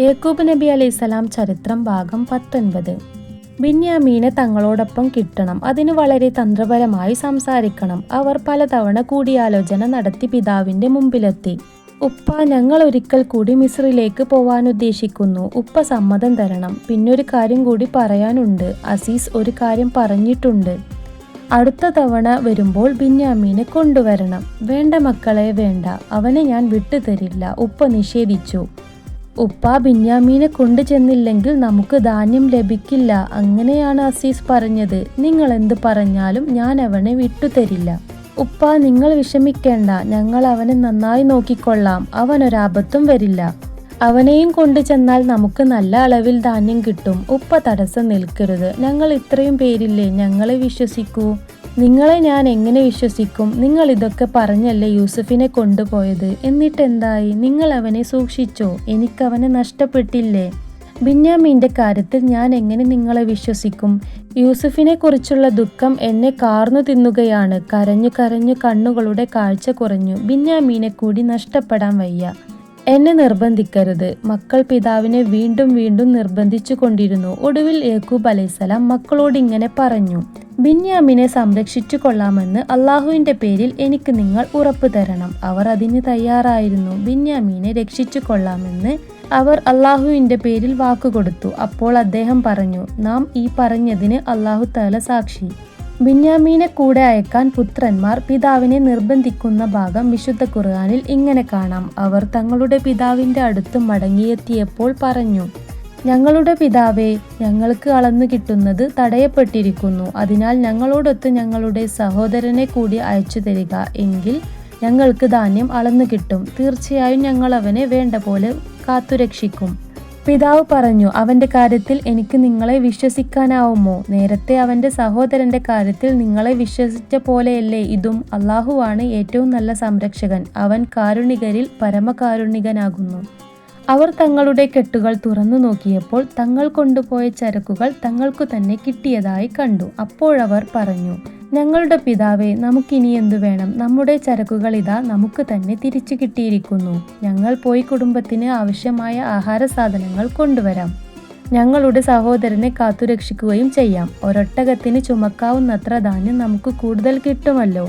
യേക്കൂബ് നബി അലൈഹിസ്സലാം ചരിത്രം ഭാഗം പത്തൊൻപത്. ബിന്യാമീനെ തങ്ങളോടൊപ്പം കിട്ടണം. അതിന് വളരെ തന്ത്രപരമായി സംസാരിക്കണം. അവർ പലതവണ കൂടിയാലോചന നടത്തി പിതാവിന്റെ മുമ്പിലെത്തി. ഉപ്പ ഞങ്ങൾ ഒരിക്കൽ കൂടി മിസ്രിലേക്ക് പോവാൻ ഉദ്ദേശിക്കുന്നു. ഉപ്പ സമ്മതം തരണം. പിന്നൊരു കാര്യം കൂടി പറയാനുണ്ട്. അസീസ് ഒരു കാര്യം പറഞ്ഞിട്ടുണ്ട്. അടുത്ത തവണ വരുമ്പോൾ ബിന്യാമീനെ കൊണ്ടുവരണം. വേണ്ട മക്കളെ വേണ്ട. അവനെ ഞാൻ വിട്ടുതരില്ല. ഉപ്പ നിഷേധിച്ചു. ഉപ്പ ബിന്യാമീനെ കൊണ്ടു ചെന്നില്ലെങ്കിൽ നമുക്ക് ധാന്യം ലഭിക്കില്ല. അങ്ങനെയാണ് അസീസ് പറഞ്ഞത്. നിങ്ങൾ എന്ത് പറഞ്ഞാലും ഞാൻ അവനെ വിട്ടുതരില്ല. ഉപ്പ നിങ്ങൾ വിഷമിക്കേണ്ട. ഞങ്ങൾ അവനെ നന്നായി നോക്കിക്കൊള്ളാം. അവനൊരാപത്തും വരില്ല. അവനെയും കൊണ്ടു ചെന്നാൽ നമുക്ക് നല്ല അളവിൽ ധാന്യം കിട്ടും. ഉപ്പ തടസ്സം നിൽക്കരുത്. ഞങ്ങൾ ഇത്രയും പേരില്ലേ? ഞങ്ങളെ വിശ്വസിക്കൂ. നിങ്ങളെ ഞാൻ എങ്ങനെ വിശ്വസിക്കും? നിങ്ങൾ ഇതൊക്കെ പറഞ്ഞല്ലേ യൂസഫിനെ കൊണ്ടുപോയത്? എന്നിട്ട് എന്തായി നിങ്ങൾ അവനെ സൂക്ഷിച്ചോ? എനിക്കവനെ നഷ്ടപ്പെട്ടില്ലേ? ബിന്യാമീന്റെ കാര്യത്തിൽ ഞാൻ എങ്ങനെ നിങ്ങളെ വിശ്വസിക്കും? യൂസഫിനെ കുറിച്ചുള്ള ദുഃഖം എന്നെ കാർന്നു തിന്നുകയാണ്. കരഞ്ഞു കരഞ്ഞു കണ്ണുകളുടെ കാഴ്ച കുറഞ്ഞു. ബിന്യാമീനെ കൂടി നഷ്ടപ്പെടാൻ വയ്യ. എന്നെ നിർബന്ധിക്കരുത്. മക്കൾ പിതാവിനെ വീണ്ടും വീണ്ടും നിർബന്ധിച്ചു കൊണ്ടിരുന്നു. ഒടുവിൽ യേക്കൂബ് അലൈസലാം മക്കളോട് ഇങ്ങനെ പറഞ്ഞു ബിന്യാമിനെ സംരക്ഷിച്ചു കൊള്ളാമെന്ന് അള്ളാഹുവിന്റെ പേരിൽ എനിക്ക് നിങ്ങൾ ഉറപ്പ് തരണം. അവർ അതിന് തയ്യാറായിരുന്നു. ബിന്യാമീനെ രക്ഷിച്ചു കൊള്ളാമെന്ന് അവർ അള്ളാഹുവിന്റെ പേരിൽ വാക്കുകൊടുത്തു. അപ്പോൾ അദ്ദേഹം പറഞ്ഞു നാം ഈ പറഞ്ഞതിന് അള്ളാഹു തല സാക്ഷി. ബിന്യാമീനെ കൂടെ അയക്കാൻ പുത്രന്മാർ പിതാവിനെ നിർബന്ധിക്കുന്ന ഭാഗം വിശുദ്ധ ഖുർആാനിൽ ഇങ്ങനെ കാണാം. അവർ തങ്ങളുടെ പിതാവിന്റെ അടുത്ത് മടങ്ങിയെത്തിയപ്പോൾ പറഞ്ഞു ഞങ്ങളുടെ പിതാവേ ഞങ്ങൾക്ക് അളന്നു കിട്ടുന്നത് തടയപ്പെട്ടിരിക്കുന്നു. അതിനാൽ ഞങ്ങളോടൊത്ത് ഞങ്ങളുടെ സഹോദരനെ കൂടി അയച്ചു തരിക. എങ്കിൽ ഞങ്ങൾക്ക് ധാന്യം അളന്നു കിട്ടും. തീർച്ചയായും ഞങ്ങൾ അവനെ വേണ്ട പോലെ കാത്തുരക്ഷിക്കും. പിതാവ് പറഞ്ഞു അവന്റെ കാര്യത്തിൽ എനിക്ക് നിങ്ങളെ വിശ്വസിക്കാനാവുമോ? നേരത്തെ അവന്റെ സഹോദരന്റെ കാര്യത്തിൽ നിങ്ങളെ വിശ്വസിച്ച പോലെയല്ലേ ഇതും അള്ളാഹുവാണ് ഏറ്റവും നല്ല സംരക്ഷകൻ. അവൻ കാരുണികരിൽ പരമകാരുണികനാകുന്നു അവർ തങ്ങളുടെ കെട്ടുകൾ തുറന്നു നോക്കിയപ്പോൾ തങ്ങൾ കൊണ്ടുപോയ ചരക്കുകൾ തങ്ങൾക്കു തന്നെ കിട്ടിയതായി കണ്ടു. അപ്പോഴവർ പറഞ്ഞു ഞങ്ങളുടെ പിതാവേ നമുക്കിനി എന്തു വേണം? നമ്മുടെ ചരക്കുകൾ ഇതാ നമുക്ക് തന്നെ തിരിച്ചു കിട്ടിയിരിക്കുന്നു. ഞങ്ങൾ പോയി കുടുംബത്തിന് ആവശ്യമായ ആഹാര സാധനങ്ങൾ കൊണ്ടുവരാം. ഞങ്ങളുടെ സഹോദരനെ കാത്തുരക്ഷിക്കുകയും ചെയ്യാം. ഒരൊട്ടകത്തിന് ചുമക്കാവുന്നത്ര ധാന്യം നമുക്ക് കൂടുതൽ കിട്ടുമല്ലോ.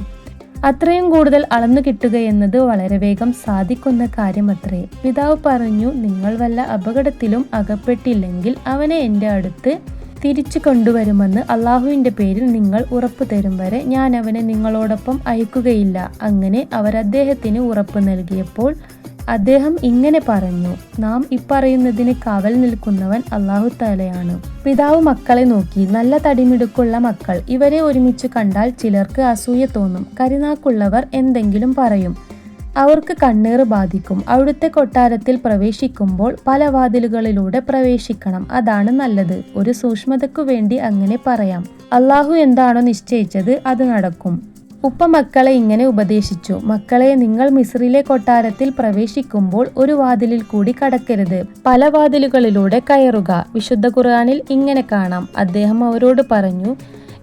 അത്രയും കൂടുതൽ അളന്നു കിട്ടുകയെന്നത് വളരെ വേഗം സാധിക്കുന്ന കാര്യമത്രേ. പിതാവ് പറഞ്ഞു നിങ്ങൾ വല്ല അപകടത്തിലും അകപ്പെട്ടില്ലെങ്കിൽ അവനെ എന്റെ അടുത്ത് തിരിച്ചു കൊണ്ടുവരുമെന്ന് അള്ളാഹുവിന്റെ പേരിൽ നിങ്ങൾ ഉറപ്പു തരും വരെ ഞാൻ അവനെ നിങ്ങളോടൊപ്പം അയക്കുകയില്ല. അങ്ങനെ അവർ അദ്ദേഹത്തിന് ഉറപ്പ് നൽകിയപ്പോൾ അദ്ദേഹം ഇങ്ങനെ പറഞ്ഞു നാം ഇപ്പറയുന്നതിന് കവൽ നിൽക്കുന്നവൻ അള്ളാഹു താലയാണ് പിതാവ് മക്കളെ നോക്കി നല്ല തടിമിടുക്കുള്ള മക്കൾ. ഇവരെ ഒരുമിച്ച് കണ്ടാൽ ചിലർക്ക് അസൂയ തോന്നും. കരുനാക്കുള്ളവർ എന്തെങ്കിലും പറയും. അവർക്ക് കണ്ണീർ ബാധിക്കും. അവിടുത്തെ കൊട്ടാരത്തിൽ പ്രവേശിക്കുമ്പോൾ പല വാതിലുകളിലൂടെ പ്രവേശിക്കണം. അതാണ് നല്ലത്. ഒരു സൂക്ഷ്മതയ്ക്കു വേണ്ടി അങ്ങനെ പറയാം. അള്ളാഹു എന്താണോ നിശ്ചയിച്ചത് അത് നടക്കും. ഉപ്പ മക്കളെ ഇങ്ങനെ ഉപദേശിച്ചു. മക്കളെ നിങ്ങൾ മിസ്രിലെ കൊട്ടാരത്തിൽ പ്രവേശിക്കുമ്പോൾ ഒരു വാതിലിൽ കൂടി കടക്കരുത്. പല വാതിലുകളിലൂടെ കയറുക. വിശുദ്ധ ഖുർആാനിൽ ഇങ്ങനെ കാണാം. അദ്ദേഹം അവരോട് പറഞ്ഞു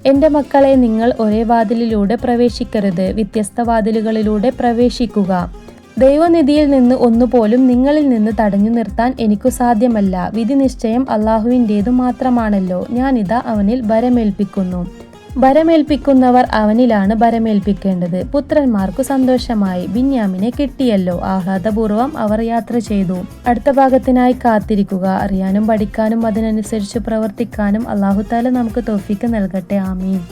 എന്റെ മക്കളെ നിങ്ങൾ ഒരേ വാതിലിലൂടെ പ്രവേശിക്കരുത്. വ്യത്യസ്ത വാതിലുകളിലൂടെ പ്രവേശിക്കുക. ദൈവനിധിയിൽ നിന്ന് ഒന്നുപോലും നിങ്ങളിൽ നിന്ന് തടഞ്ഞു നിർത്താൻ എനിക്കു സാധ്യമല്ല. വിധി നിശ്ചയം അള്ളാഹുവിന്റേതു മാത്രമാണല്ലോ. ഞാനിതാ അവനിൽ ഭരമേൽപ്പിക്കുന്നു ഭരമേൽപ്പിക്കുന്നവർ അവനിലാണ് ഭരമേൽപ്പിക്കേണ്ടത്. പുത്രന്മാർക്കു സന്തോഷമായി. ബിന്യാമിനെ കിട്ടിയല്ലോ. ആഹ്ലാദപൂർവം അവർ യാത്ര ചെയ്തു. അടുത്ത ഭാഗത്തിനായി കാത്തിരിക്കുക. അറിയാനും പഠിക്കാനും അതിനനുസരിച്ച് പ്രവർത്തിക്കാനും അള്ളാഹുത്താല നമുക്ക് തോഫിക്ക് നൽകട്ടെ. ആമീൻ.